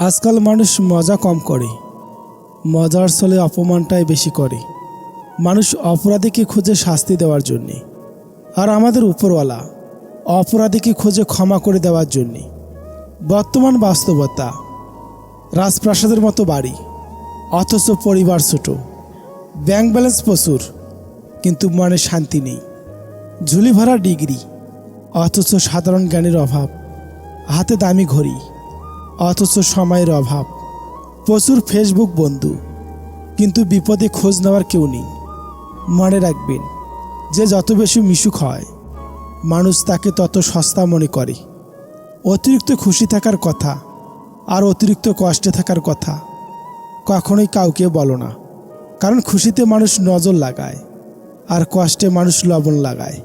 আজকাল মানুষ মজা কম করে। মজার ছলে অপমানটাই বেশি করে। মানুষ অপরাধীকে খুঁজে শাস্তি দেওয়ার জন্যে। আর আমাদের উপরওয়ালা অপরাধীকে খুঁজে ক্ষমা করে দেওয়ার জন্যে। বর্তমান বাস্তবতা রাজপ্রাসাদের মতো বাড়ি, অথচ পরিবার ছোট। ব্যাংক ব্যালেন্স প্রচুর, কিন্তু মনে শান্তি নেই। ঝুলি ভরা ডিগ্রি, অথচ সাধারণ জ্ঞানের অভাব, হাতে দামি ঘড়ি। অথচ সময়ের অভাব। প্রচুর ফেসবুক বন্ধু। কিন্তু বিপদে খোঁজ নেওয়ার কেউ নেই। মনে রাখবেন, যে যত বেশি মিশুক হয়, মানুষ তাকে তত সস্তা মনে করে। অতিরিক্ত খুশি থাকার কথা আর অতিরিক্ত কষ্টে থাকার কথা কখনোই কাউকে বলো না। কারণ খুশিতে মানুষ নজর লাগায় আর কষ্টে মানুষ লবণ লাগায়।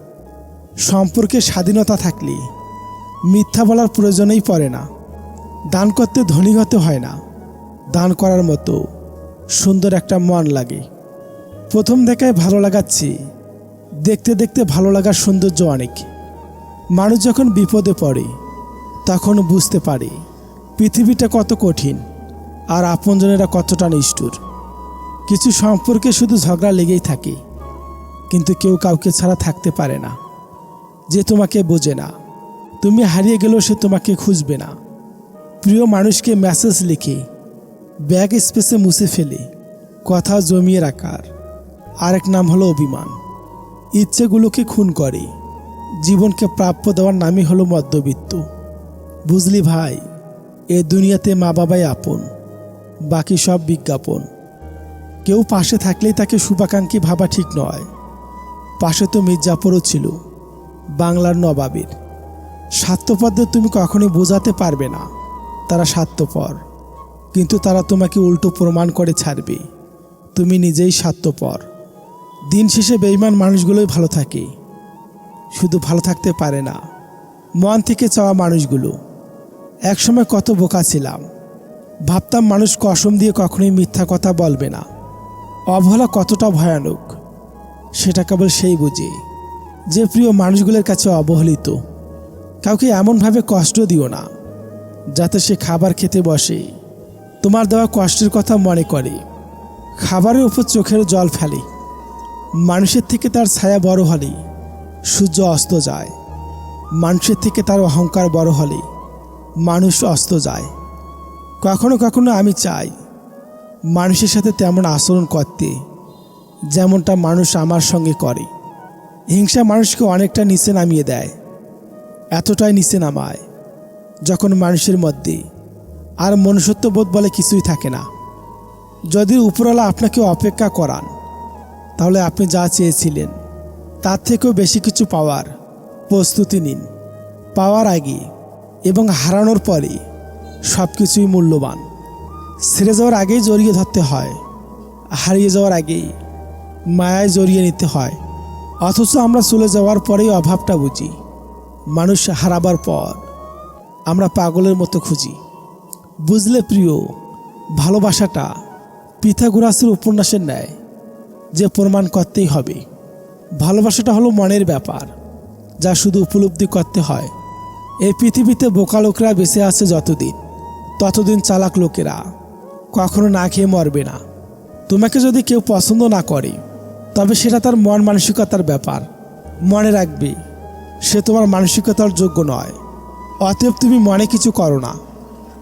সম্পর্কে স্বাধীনতা থাকলে মিথ্যা বলার প্রয়োজনেই পড়ে না। দান করতে ধনী হতে হয় না। দান করার মতো সুন্দর একটা মন লাগে। প্রথম দেখায় ভালো লাগাচ্ছি। দেখতে দেখতে ভালো লাগার সৌন্দর্য অনেক। মানুষ যখন বিপদে পড়ে, তখন বুঝতে পারে পৃথিবীটা কত কঠিন আর আপনজনেরা কতটা নিষ্ঠুর। কিছু সম্পর্কে শুধু ঝগড়া লেগেই থাকে, কিন্তু কেউ কাউকে ছাড়া থাকতে পারে না। যে তোমাকে বোঝে না, তুমি হারিয়ে গেলেও সে তোমাকে খুঁজবে না। প্রিয় মানুষকে মেসেজ লিখে ব্যাগ স্পেসে মুছে ফেলে, কথা জমিয়ে রাখার। আরেক নাম হলো অভিমান। ইচ্ছেগুলোকে খুন করে। জীবনকে প্রাপ্য দেওয়ার নামই হলো মধ্যবিত্ত। বুঝলি ভাই, এ দুনিয়াতে মা বাবাই আপন, বাকি সব বিজ্ঞাপন। কেউ পাশে থাকলেই তাকে শুভাকাঙ্ক্ষী ভাবা ঠিক নয়। পাশে তো মির্জাপুরও ছিল, বাংলার নবাবের। স্বার্থপরদের তুমি কখনোই বোঝাতে পারবে না। তারা স্বার্থপর। কিন্তু তারা তোমাকে উল্টো প্রমাণ করে ছাড়বে। তুমি নিজেই স্বার্থপর। দিন শেষে বেইমান মানুষগুলোই ভালো থাকে। শুধু ভালো থাকতে পারে না মন থেকে চাওয়া মানুষগুলো। একসময় কত বোকা ছিলাম। ভাবতাম মানুষ কসম দিয়ে কখনোই মিথ্যা কথা বলবে না। অবহেলা কতটা ভয়ানক, সেটা কেবল সেই বুঝে যে প্রিয় মানুষগুলোর কাছে অবহেলিত। কাউকে এমনভাবে কষ্ট দিও না। যাতে সে খাবার খেতে বসে। তোমার দেওয়া কষ্টের কথা মনে করে। খাবারের উপর চোখের জল ফেলে। মানুষের থেকে তার ছায়া বড় হলে সূর্য অস্ত যায়। মানুষের থেকে তার অহংকার বড় হলে মানুষ অস্ত যায়। কখনো কখনো আমি চাই, মানুষের সাথে তেমন আচরণ করতে, যেমনটা মানুষ আমার সঙ্গে করে। হিংসা মানুষকে অনেকটা নিচে নামিয়ে দেয়, এতটাই নিচে নামায়। যখন মানুষের মধ্যে আর মনুষ্যত্ববোধ বলে কিছুই থাকে না। যদি উপরওয়ালা আপনাকে অপেক্ষা করান, তাহলে আপনি যা চেয়েছিলেন, তার থেকেও বেশি কিছু পাওয়ার প্রস্তুতি নিন। পাওয়ার আগে এবং হারানোর পরে সব কিছুই মূল্যবান। ছেড়ে যাওয়ার আগেই জড়িয়ে ধরতে হয়, হারিয়ে যাওয়ার আগেই মায়ায় জড়িয়ে নিতে হয়। অথচ আমরা চলে যাওয়ার পরেই অভাবটা বুঝি। মানুষ হারাবার পর আমরা পাগলের মতো খুঁজি। বুঝলে প্রিয়, ভালোবাসাটা পিথাগোরাসের উপন্যাসের ন্যায় যে প্রমাণ করতেই হবে। ভালোবাসাটা হলো মনের ব্যাপার, যা শুধু উপলব্ধি করতে হয়। এই পৃথিবীতে বোকা লোকরা বেঁচে আছে যতদিন, ততদিন চালাক লোকেরা কখনো না খেয়ে মরবে না। তোমাকে যদি কেউ পছন্দ না করে, তবে সেটা তার মন মানসিকতার ব্যাপার। মনে রাখবে, সে তোমার মানসিকতার যোগ্য নয়। অতএব তুমি মনে কিছু করো না।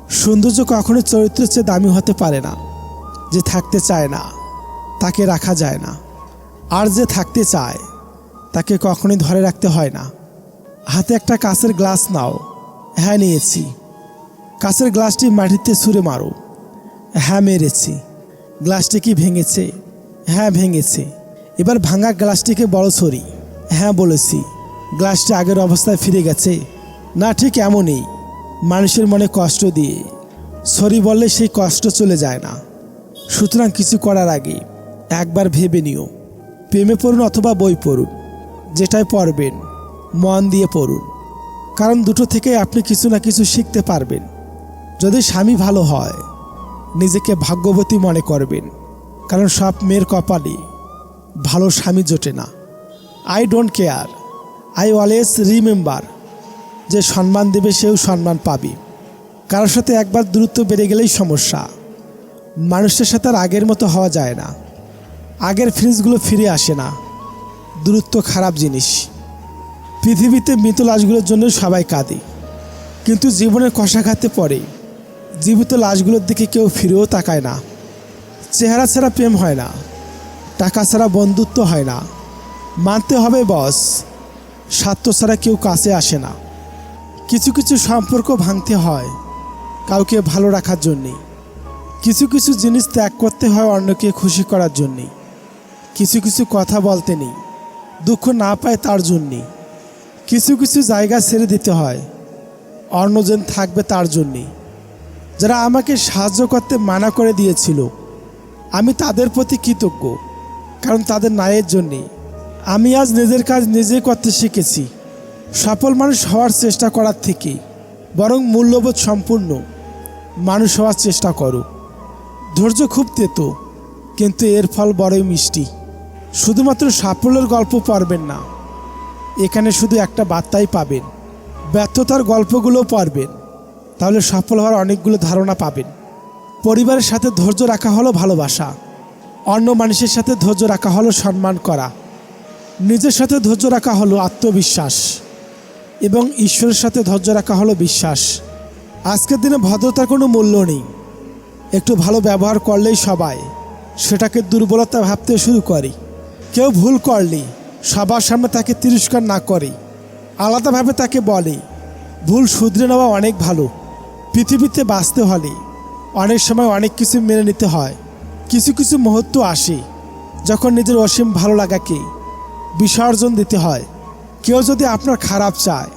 সৌন্দর্য কখনো চরিত্রের চেয়ে দামি হতে পারে না, যে থাকতে চায় না, তাকে রাখা যায় না। আর যে থাকতে চায়, তাকে কখনোই ধরে রাখতে হয় না। হাতে একটা কাঁচের গ্লাস নাও। হ্যাঁ নিয়েছি। কাঁচের গ্লাসটি মাটিতে ছুঁড়ে মারো। হ্যাঁ মেরেছি। গ্লাসটি কি ভেঙেছে? হ্যাঁ ভেঙেছে। এবার ভাঙা গ্লাসটিকে বড় ছড়ি। হ্যাঁ বলেছি। গ্লাসটি আগের অবস্থায় ফিরে গেছে। না ঠিক এমনই। মানুষের মনে কষ্ট দিয়ে। সরি বললে সেই কষ্ট চলে যায় না। সুতরাং কিছু করার আগে একবার ভেবে নিও। প্রেমে পড়ুন অথবা বই পড়ুন, যেটাই পড়বেন, মন দিয়ে পড়ুন। কারণ দুটো থেকে আপনি কিছু না কিছু শিখতে পারবেন। যদি স্বামী ভালো হয়, নিজেকে ভাগ্যবতী মনে করবেন। কারণ সব মেয়ের কপালে ভালো স্বামী জোটে না। I don't care I always remember যে সম্মান দেবে সেও সম্মান পাবে। কারোর সাথে একবার দূরত্ব বেড়ে গেলেই সমস্যা। মানুষের সাথে আর আগের মতো হওয়া যায় না। আগের ফ্রিজগুলো ফিরে আসে না। দূরত্ব খারাপ জিনিস। পৃথিবীতে মৃত লাশগুলোর জন্য সবাই কাঁদে। কিন্তু জীবনের কষাঘাতে পড়ে। জীবিত লাশগুলোর দিকে কেউ ফিরেও তাকায় না। চেহারা ছাড়া প্রেম হয় না। টাকা ছাড়া বন্ধুত্ব হয় না। মানতে হবে বস। স্বার্থ ছাড়া কেউ কাছে আসে না। কিছু কিছু সম্পর্ক ভাঙতে হয় কাউকে ভালো রাখার জন্যে। কিছু কিছু জিনিস ত্যাগ করতে হয় অন্যকে খুশি করার জন্যে। কিছু কিছু কথা বলতে নেই, দুঃখ না পায় তার জন্যে। কিছু কিছু জায়গা ছেড়ে দিতে হয়, অন্যজন থাকবে তার জন্যে। যারা আমাকে সাহায্য করতে মানা করে দিয়েছিল, আমি তাদের প্রতি কৃতজ্ঞ, কারণ তাদের নায়ের জন্যে। আমি আজ নিজের কাজ নিজেই করতে শিখেছি। সফল মানুষ হওয়ার চেষ্টা করার থেকে বরং মূল্যবোধ সম্পূর্ণ মানুষ হওয়ার চেষ্টা করো। ধৈর্য খুব তেতো, কিন্তু এর ফল বড়ই মিষ্টি। শুধুমাত্র সাফল্যের গল্প পড়বেন না, এখানে শুধু একটা বার্তাই পাবেন, ব্যর্থতার গল্পগুলো পড়বেন, তাহলে সফল হওয়ার অনেকগুলো ধারণা পাবেন। পরিবারের সাথে ধৈর্য রাখা হলো ভালোবাসা, অন্য মানুষের সাথে ধৈর্য রাখা হলো সম্মান করা, নিজের সাথে ধৈর্য রাখা হলো আত্মবিশ্বাস। এবং ঈশ্বরের সাথে ধৈর্য রাখা হলো বিশ্বাস। আজকের দিনে ভদ্রতার কোনো মূল্য নেই। একটু ভালো ব্যবহার করলেই সবাই সেটাকে দুর্বলতা ভাবতে শুরু করে। কেউ ভুল করলে সবার সামনে তাকে তিরস্কার না করে। আলাদাভাবে তাকে বলে, ভুল শুধরে নেওয়া অনেক ভালো। পৃথিবীতে বাঁচতে হলে অনেক সময় অনেক কিছু মেনে নিতে হয়। কিছু কিছু মুহূর্ত আসে যখন নিজের অসীম ভালো লাগাকে বিসর্জন দিতে হয়। কেউ যদি আপনার খারাপ চায়,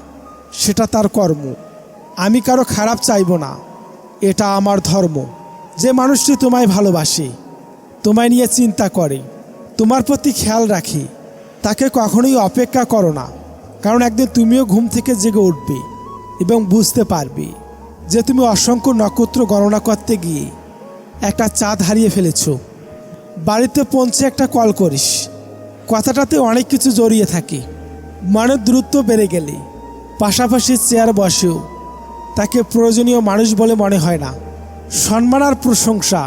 সেটা তার কর্ম। আমি কারও খারাপ চাইব না। এটা আমার ধর্ম। যে মানুষটি তোমায় ভালোবাসে, তোমায় নিয়ে চিন্তা করে, তোমার প্রতি খেয়াল রাখে, তাকে কখনোই অপেক্ষা করো না। কারণ একদিন তুমিও ঘুম থেকে জেগে উঠবে এবং বুঝতে পারবে যে তুমি অসংখ্য নক্ষত্র গণনা করতে গিয়ে একটা চাঁদ হারিয়ে ফেলেছ। বাড়িতে পৌঁছে একটা কল করিস। কথাটাতে অনেক কিছু জড়িয়ে থাকে। মনের দূরত্ব বেড়ে গেলে, পাশাপাশি চেয়ার বসেও, তাকে প্রয়োজনীয় মানুষ বলে মনে হয় না। সম্মান আর প্রশংসা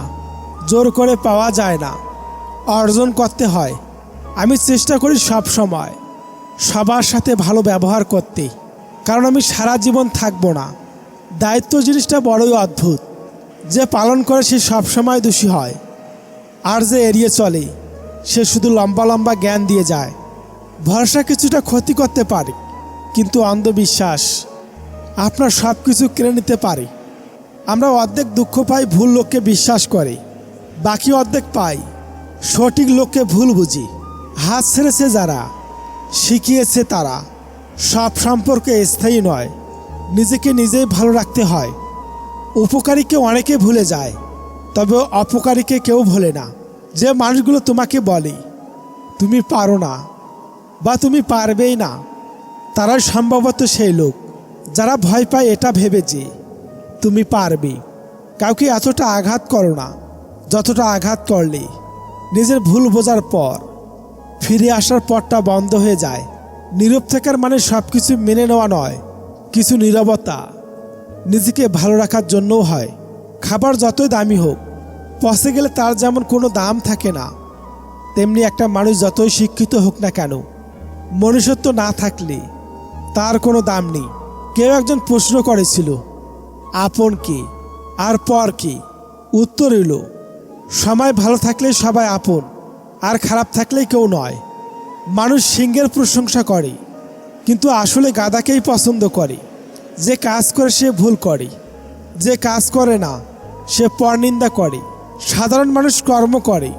জোর করে পাওয়া যায় না। অর্জন করতে হয়। আমি চেষ্টা করি সব সময় সবার সাথে ভালো ব্যবহার করতে, কারণ আমি সারা জীবন থাকব না। দায়িত্ব জিনিসটা বড়ই অদ্ভুত। যে পালন করে সে সবসময় দোষী হয়, আর যে এড়িয়ে চলে, সে শুধু লম্বা লম্বা জ্ঞান দিয়ে যায়। ভরসা কিছুটা ক্ষতি করতে পারে, কিন্তু অন্ধবিশ্বাস আপনার সব কিছু কেড়ে নিতে পারে। আমরা অর্ধেক দুঃখ পাই, ভুল লোককে বিশ্বাস করে। বাকি অর্ধেক পাই, সঠিক লোককে ভুল বুঝি। হাত ছেড়েছে যারা, শিখিয়েছে তারা। সব সম্পর্কে স্থায়ী নয়, নিজেকে নিজেই ভালো রাখতে হয়। উপকারীকে অনেকে ভুলে যায়, তবে অপকারীকে কেউ ভোলে না। যে মানুষগুলো তোমাকে বলে, তুমি পারো না। বা তুমি পারবেই না, তারাই সম্ভবত সেই লোক যারা ভয় পায় এটা ভেবে যে তুমি পারবে। কাউকে এতটা আঘাত করো না, যতটা আঘাত করলে নিজের ভুল বোঝার পর ফিরে আসার পথটা বন্ধ হয়ে যায়। নীরব থাকার মানে সব কিছু মেনে নেওয়া নয়, কিছু নীরবতা নিজেকে ভালো রাখার জন্যও হয়। খাবার যতই দামি হোক, পচে গেলে তার যেমন কোনো দাম থাকে না, তেমনি একটা মানুষ যতই শিক্ষিত হোক না কেন মনুষ্যত্ব না থাকলে তার কোনো দাম নেই। কেউ একজন প্রশ্ন করেছিল, আপন কে? আর পর কে? উত্তর এলো সময় ভালো থাকলে সবাই আপন, আর খারাপ থাকলেই কেউ নয়। মানুষ সিংহের প্রশংসা করে, কিন্তু আসলে গাদাকেই পছন্দ করে। যে কাজ করে সে ভুল করে, যে কাজ করে না, সে পরনিন্দা করে। সাধারণ মানুষ কর্ম করে,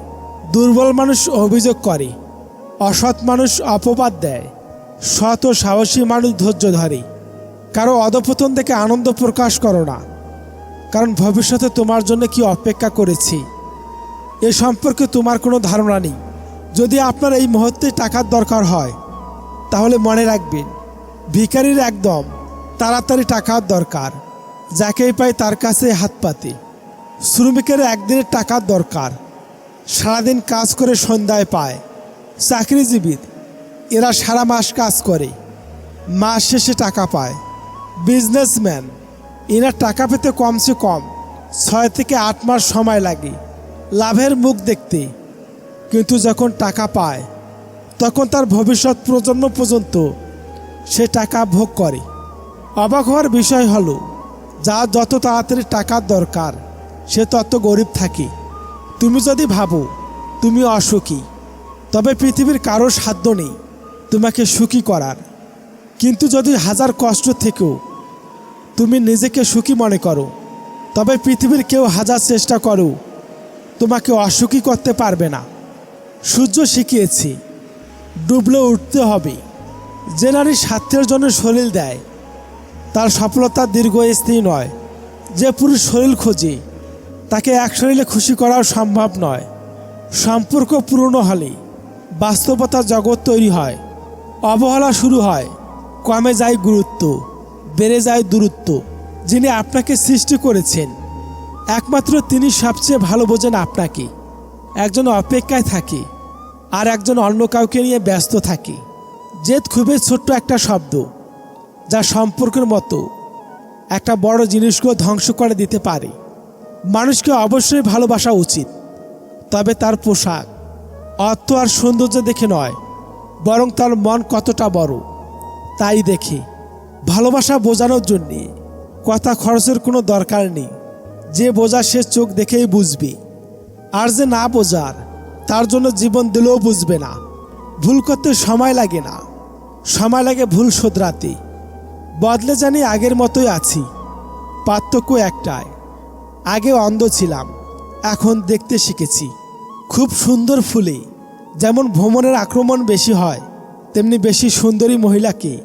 দুর্বল মানুষ অভিযোগ করে। অসৎ মানুষ অপবাদ দেয়, সৎ ও সাহসী মানুষ ধৈর্য ধরে। কারও অধপতন দেখে আনন্দ প্রকাশ করো না, কারণ ভবিষ্যতে তোমার জন্য কি অপেক্ষা করেছি? এ সম্পর্কে তোমার কোনো ধারণা নেই। যদি আপনার এই মুহূর্তে টাকার দরকার হয়, তাহলে মনে রাখবেন, ভিখারির একদম তাড়াতাড়ি টাকার দরকার, যাকেই পাই তার কাছে হাত পাতে। শ্রমিকের একদিনের টাকার দরকার, সারাদিন কাজ করে সন্ধ্যায় পায়। চাকরিজীবীর এরা সারা মাস কাজ করে, মাস শেষে টাকা পায়। বিজনেসম্যান, এনার টাকা পেতে কমসে কম ছয় থেকে আট মাস সময় লাগে, লাভের মুখ দেখতে। কিন্তু যখন টাকা পায়, তখন তার ভবিষ্যৎ প্রজন্ম পর্যন্ত সে টাকা ভোগ করে। অবাক হওয়ার বিষয় হলো, যা যত তাড়াতাড়ি টাকার দরকার, সে তত গরিব থাকে। তুমি যদি ভাবো, তুমি অসুখী। তবে পৃথিবীর কারও সাধ্য নেই তোমাকে সুখী করার। কিন্তু যদি হাজার কষ্ট থেকেও তুমি নিজেকে সুখী মনে করো, তবে পৃথিবীর কেউ হাজার চেষ্টা করো তোমাকে অসুখী করতে পারবে না। সূর্য শিখিয়েছে, ডুবলে উঠতে হবে। যে নারী স্বার্থের জন্য শরীর দেয়, তার সফলতা দীর্ঘস্থায়ী নয়। যে পুরুষ শরীর খোঁজে, তাকে এক শরীরে খুশি করাও সম্ভব নয়। সম্পর্ক পুরনো হলে বাস্তবতার জগৎ তৈরি হয়। অবহেলা শুরু হয়। কমে যায় গুরুত্ব, বেড়ে যায় দূরত্ব, যিনি আপনাকে সৃষ্টি করেছেন। একমাত্র তিনি সবচেয়ে ভালো বোঝেন আপনাকে। একজন অপেক্ষায় থাকে আর একজন অন্য কাউকে নিয়ে ব্যস্ত থাকে। জেদ খুবই ছোট্ট একটা শব্দ, যা সম্পর্কের মতো একটা বড় জিনিসকেও ধ্বংস করে দিতে পারে। মানুষকে অবশ্যই ভালোবাসা উচিত, তবে তার পোশাক অর্থ আর সৌন্দর্য দেখে নয়, বরং তার মন কতটা বড়, তাই দেখে। ভালোবাসা বোঝানোর জন্যে কথা খরচের কোনো দরকার নেই। যে বোঝা সে চোখ দেখেই বুঝবে। আর যে না বোঝার, তার জন্য জীবন দিলেও বুঝবে না। ভুল করতে সময় লাগে না। সময় লাগে ভুল শোধরাতে। বদলে জানি আগের মতোই আছি। পার্থক্য একটাই, আগে অন্ধ ছিলাম, এখন দেখতে শিখেছি। খুব সুন্দর ফুলে, যেমন ভ্রমণের আক্রমণ বেশি হয়, তেমনি বেশি সুন্দরী মহিলাকে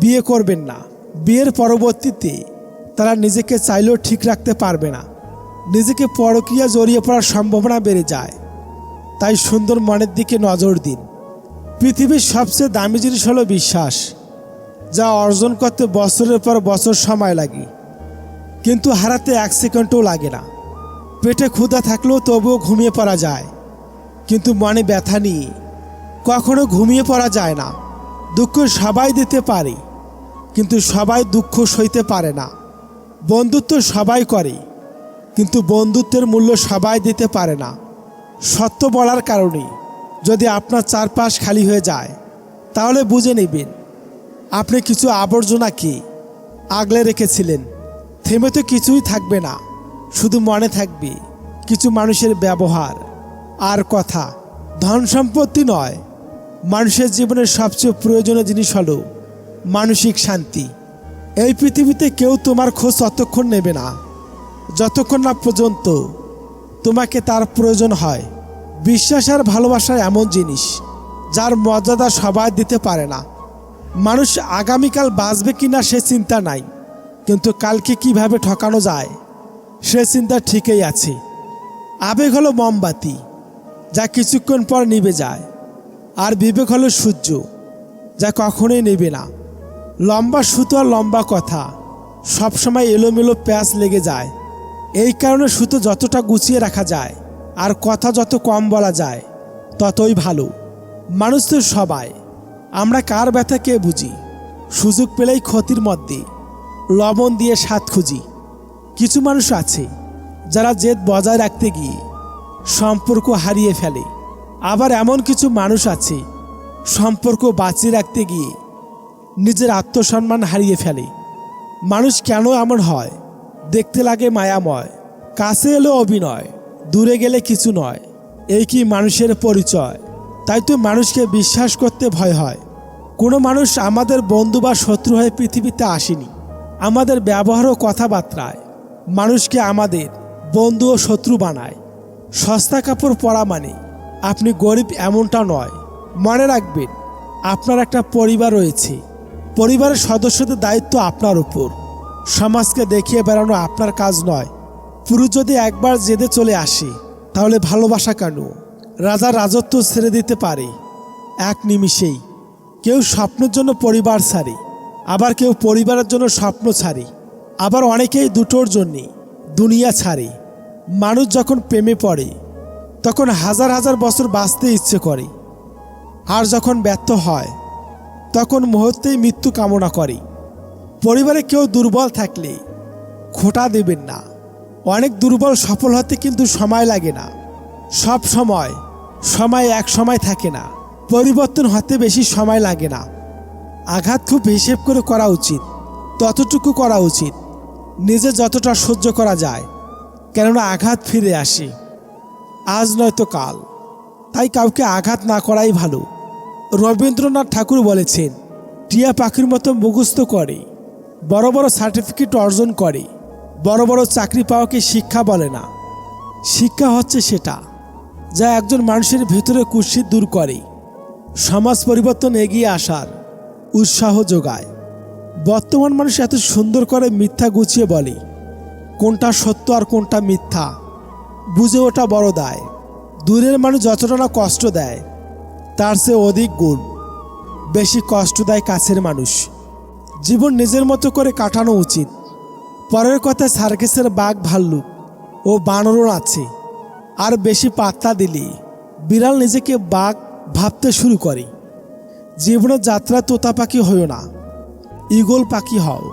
বিয়ে করবেন না। বিয়ের পরবর্তীতে তারা নিজেকে চাইলেও ঠিক রাখতে পারবে না। নিজেকে পরক্রিয়া জড়িয়ে পড়ার সম্ভাবনা বেড়ে যায়। তাই সুন্দর মনের দিকে নজর দিন। পৃথিবীর সবচেয়ে দামি জিনিস হলো বিশ্বাস, যা অর্জন করতে বছরের পর বছর সময় লাগে। কিন্তু হারাতে এক সেকেন্ডও লাগে না। পেটে ক্ষুধা থাকলেও তবুও ঘুমিয়ে পড়া যায়। কিন্তু মনে ব্যথা নিয়ে কখনো ঘুমিয়ে পড়া যায় না। দুঃখ সবাই দিতে পারে, কিন্তু সবাই দুঃখ সইতে পারে না। বন্ধুত্ব সবাই করে, কিন্তু বন্ধুত্বের মূল্য সবাই দিতে পারে না। সত্য বলার কারণে যদি আপনার চারপাশ খালি হয়ে যায়, তাহলে বুঝে নেবেন, আপনি কিছু আবর্জনা আবর্জনাকে আগলে রেখেছিলেন। থেমে তো কিছুই থাকবে না, শুধু মনে থাকবে, কিছু মানুষের ব্যবহার। আর কথা। ধন সম্পত্তি নয়। মানুষের জীবনের সবচেয়ে প্রয়োজনীয় জিনিস হলো মানসিক শান্তি। এই পৃথিবীতে কেউ তোমার খোঁজ ততক্ষণ নেবে না। যতক্ষণ না পর্যন্ত তোমাকে তার প্রয়োজন হয়। বিশ্বাস আর ভালোবাসা এমন জিনিস, যার মর্যাদা সবাই দিতে পারে না। মানুষ আগামীকাল বাঁচবে কিনা সে চিন্তা নাই, কিন্তু কালকে কীভাবে ঠকানো যায়, সে চিন্তা ঠিকই আছে। আবেগ হলো মোমবাতি। যা কিছুক্ষণ পর নিভে যায়। আর বিবেক হলো সূর্য, যা কখনোই নেবে না। লম্বা সুতো আর লম্বা কথা, সবসময় এলোমেলো প্যাঁচ লেগে যায়। এই কারণে সুতো যতটা গুছিয়ে রাখা যায়, আর কথা যত কম বলা যায়, ততই ভালো। মানুষ তো সবাই, আমরা কার ব্যথা কে বুঝি? সুযোগ পেলেই ক্ষতির মধ্যে, লবণ দিয়ে স্বাদ খুঁজি। কিছু মানুষ আছে, যারা জেদ বজায় রাখতে গিয়ে সম্পর্ক হারিয়ে ফেলে। আবার এমন কিছু মানুষ আছে, সম্পর্ক বাঁচিয়ে রাখতে গিয়ে নিজের আত্মসম্মান হারিয়ে ফেলে। মানুষ কেন এমন হয়? দেখতে লাগে মায়াময়, কাছে এলো অভিনয়, দূরে গেলে কিছু নয়, এই কি মানুষের পরিচয়? তাই তো মানুষকে বিশ্বাস করতে ভয় হয়। কোনো মানুষ আমাদের বন্ধু বা শত্রু হয়ে পৃথিবীতে আসেনি। আমাদের ব্যবহার ও কথাবার্তায় মানুষকে আমাদের বন্ধু ও শত্রু বানায়। সস্তা কাপড় পরা মানে আপনি গরিব এমনটা নয়। মনে রাখবেন, আপনার একটা পরিবার রয়েছে। পরিবারের সদস্যদের দায়িত্ব আপনার উপর। সমাজকে দেখিয়ে বেড়ানো আপনার কাজ নয়। পুরুষ যদি একবার জেদে চলে আসে, তাহলে ভালোবাসা কেন? রাজার রাজত্ব ছেড়ে দিতে পারে। এক নিমিষেই। কেউ স্বপ্নের জন্য পরিবার ছাড়ে, আবার কেউ পরিবারের জন্য স্বপ্ন ছাড়ে। আবার অনেকেই দুটোর জন্যে দুনিয়া ছাড়ে। মানুষ যখন প্রেমে পড়ে, তখন হাজার হাজার বছর বাঁচতে ইচ্ছে করে। আর যখন ব্যর্থ হয়, তখন মুহূর্তেই মৃত্যু কামনা করে। পরিবারে কেউ দুর্বল থাকলে খোটা দেবেন না। অনেক দুর্বল সফল হতে কিন্তু সময় লাগে না। সব সময় সময় এক সময় থাকে না। পরিবর্তন হতে বেশি সময় লাগে না। আঘাত খুব হিসেব করে করা উচিত, ততটুকু করা উচিত। নিজে যতটা সহ্য করা যায় কেননা আঘাত ফিরে আসে। আজ নয়তো কাল। তাই কাউকে আঘাত না করাই ভালো। রবীন্দ্রনাথ ঠাকুর বলেছেন, টিয়া পাখির মতো মুখস্থ করে, বড় বড় সার্টিফিকেট অর্জন করে, বড় বড় চাকরি পাওয়াকে শিক্ষা বলে না। শিক্ষা হচ্ছে সেটা, যা একজন মানুষের ভেতরে কুৎসিত দূর করে, সমাজ পরিবর্তন এগিয়ে আসার উৎসাহ যোগায়। বর্তমান মানুষ এত সুন্দর করে মিথ্যা গুছিয়ে বলে কোনটা সত্য আর কোনটা মিথ্যা? বুঝে ওটা বড় দায়। দূরের মানুষ যতটা না কষ্ট দেয়, তার চেয়ে অধিক গুণ। বেশি কষ্ট দেয় কাছের মানুষ। জীবন নিজের মতো করে কাটানো উচিত। পরের কথা সার্কেসের বাঘ ভাল্লুক ও বানরও আছে আর বেশি পাত্তা দিলে বিড়াল নিজেকে বাঘ ভাবতে শুরু করে। জীবনের যাত্রা তোতা পাখি হইও না। ইগল পাখি হও।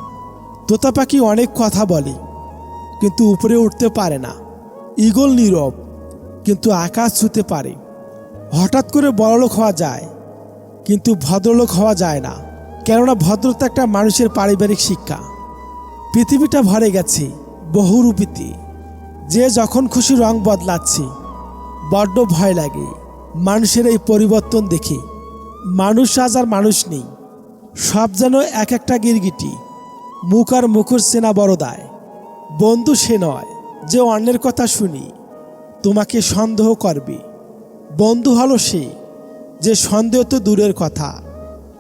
তোতা পাখি অনেক কথা বলে। কিন্তু উপরে উঠতে পারে না। ইগল নীরব, কিন্তু আকাশ ছুতে পারে। হঠাৎ করে বড়লোক হওয়া যায়, কিন্তু ভদ্রলোক হওয়া যায় না। কেননা ভদ্রতা একটা মানুষের পারিবারিক শিক্ষা। পৃথিবীটা ভরে গেছে, বহুরূপীতে। যে যখন খুশি রং বদলাচ্ছে, বড্ড ভয় লাগে। মানুষের এই পরিবর্তন দেখে। মানুষ আজ আর মানুষ নেই। সব যেন এক একটা গিরগিটি, মুখ আর মুখর সেনা বড় দায় বন্ধু সে নয় যে অন্যের কথা শুনি। তোমাকে সন্দেহ করবে। বন্ধু হলো সে যে সন্দেহ তো দূরের কথা।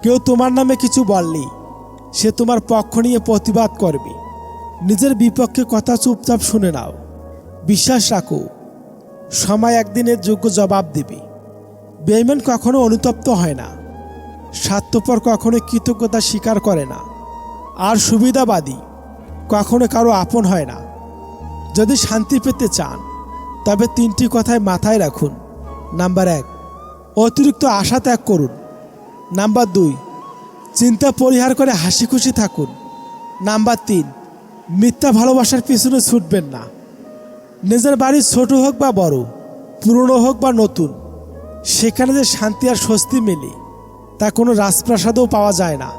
কেউ তোমার নামে কিছু বললি সে তোমার পক্ষ নিয়ে প্রতিবাদ করবে। নিজের বিপক্ষে কথা চুপচাপ শুনে নাও। বিশ্বাস রাখো, সময় একদিনের যোগ্য জবাব দেবে। বেইমান কখনো অনুতপ্ত হয় না। স্বার্থপর কখনো কৃতজ্ঞতা স্বীকার করে না। আর সুবিধাবাদী কখনো কারও আপন হয় না। যদি শান্তি পেতে চান, তবে তিনটি কথায় মাথায় রাখুন। নাম্বার এক, অতিরিক্ত আশা ত্যাগ করুন। নাম্বার দুই, চিন্তা পরিহার করে হাসি খুশি থাকুন। নাম্বার তিন, মিথ্যা ভালোবাসার পিছনে ছুটবেন না। নিজের বাড়ি ছোট হোক বা বড়, পুরনো হোক বা নতুন, সেখানে যে শান্তি আর স্বস্তি মেলে, তা কোনো রাজপ্রাসাদেও পাওয়া যায় না।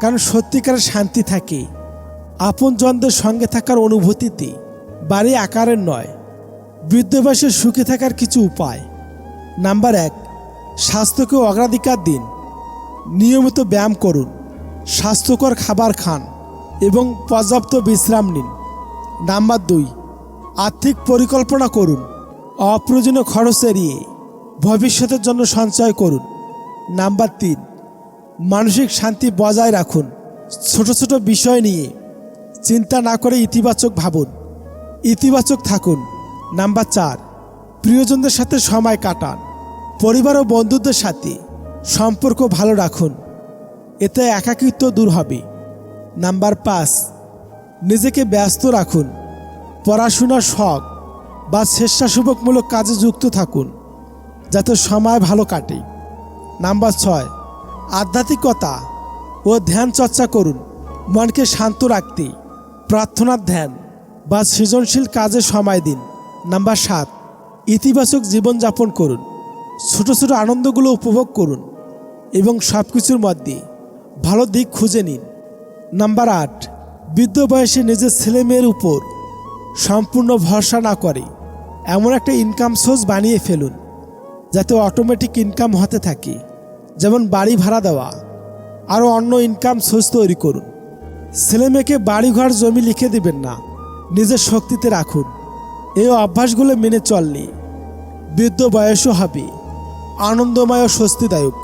কারণ সত্যিকারের শান্তি থাকে। আপনজনদের সঙ্গে থাকার অনুভূতিতে বাড়ি আকারের নয় বৃদ্ধবাসে সুখে থাকার কিছু উপায়। নাম্বার এক, স্বাস্থ্যকে অগ্রাধিকার দিন। নিয়মিত ব্যায়াম করুন, স্বাস্থ্যকর খাবার খান এবং পর্যাপ্ত বিশ্রাম নিন। নাম্বার দুই, আর্থিক পরিকল্পনা করুন। অপ্রয়োজনীয় খরচ এড়িয়ে ভবিষ্যতের জন্য সঞ্চয় করুন। নাম্বার তিন, মানসিক শান্তি বজায় রাখুন। ছোট ছোট বিষয় নিয়ে চিন্তা না করে ইতিবাচক ভাবুন। ইতিবাচক থাকুন। নাম্বার চার, প্রিয়জনদের সাথে সময় কাটান। পরিবার ও বন্ধুদের সাথে সম্পর্ক ভালো রাখুন। এতে একাকিত্ব দূর হবে। নাম্বার পাঁচ, নিজেকে ব্যস্ত রাখুন। পড়াশোনার শখ বা স্বেচ্ছাসেবকমূলক কাজে যুক্ত থাকুন, যাতে সময় ভালো কাটে। নাম্বার ছয়, আধ্যাত্মিকতা ও ধ্যান চর্চা করুন। মনকে শান্ত রাখতে। প্রার্থনার ধ্যান বা সৃজনশীল কাজে সময় দিন। নাম্বার সাত, ইতিবাচক জীবনযাপন করুন। ছোট ছোট আনন্দগুলো উপভোগ করুন এবং সব কিছুর মধ্যে ভালো দিক খুঁজে নিন। নাম্বার আট, বৃদ্ধ বয়সে নিজের ছেলে মেয়ের উপর সম্পূর্ণ ভরসা না করে এমন একটা ইনকাম সোর্স বানিয়ে ফেলুন, যাতে অটোমেটিক ইনকাম হতে থাকে। যেমন বাড়ি ভাড়া দেওয়া, আরও অন্য ইনকাম সোর্স তৈরি করুন। ছেলে মেয়েকে বাড়িঘর জমি লিখে দিবেন না, নিজের শক্তিতে রাখুন। এই অভ্যাসগুলো মেনে চললে বৃদ্ধ বয়সও হবে, আনন্দময় ও স্বস্তিদায়ক।